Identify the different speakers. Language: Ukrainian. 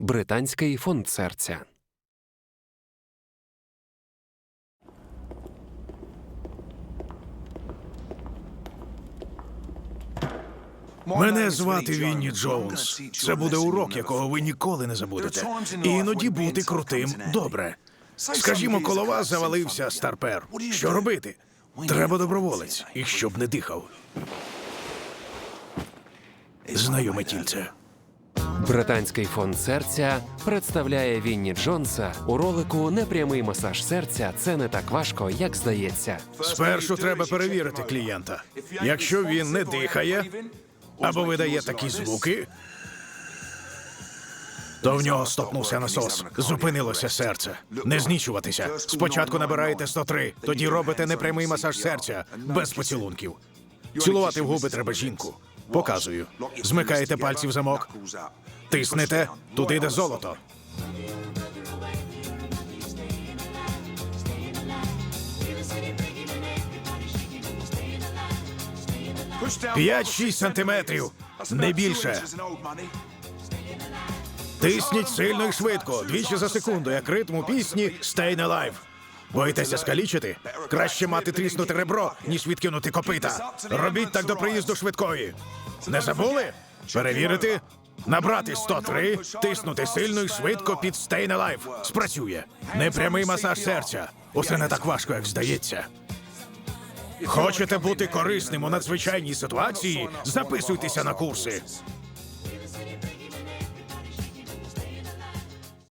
Speaker 1: Британський фонд серця.
Speaker 2: Мене звати Вінні Джонс. Це буде урок, якого ви ніколи не забудете. І іноді бути крутим добре. Скажімо, коло вас завалився старпер. Що робити? Треба доброволець, і щоб не дихав. Знайоме тільце.
Speaker 1: Британський фонд серця представляє Вінні Джонса у ролику Непрямий масаж серця це не так важко, як здається.
Speaker 2: Спершу треба перевірити клієнта. Якщо він не дихає або видає такі звуки, то в нього стопнувся насос. Зупинилося серце. Не знічуватися. Спочатку набираєте 103, тоді робите непрямий масаж серця без поцілунків. Цілувати в губи треба жінку. Показую. Змикаєте пальці в замок, тиснете туди, де золото. П'ять-шість сантиметрів, не більше. Тисніть сильно і швидко, двічі за секунду, як ритм у пісні «Stay Alive». Боїтеся скалічити? Краще мати тріснути ребро, ніж відкинути копита. Робіть так до приїзду швидкої. Не забули? Перевірити? Набрати 103, тиснути сильно і швидко під «Stay Alive». Спрацює. Непрямий масаж серця. Усе не так важко, як здається. Хочете бути корисним у надзвичайній ситуації? Записуйтеся на курси.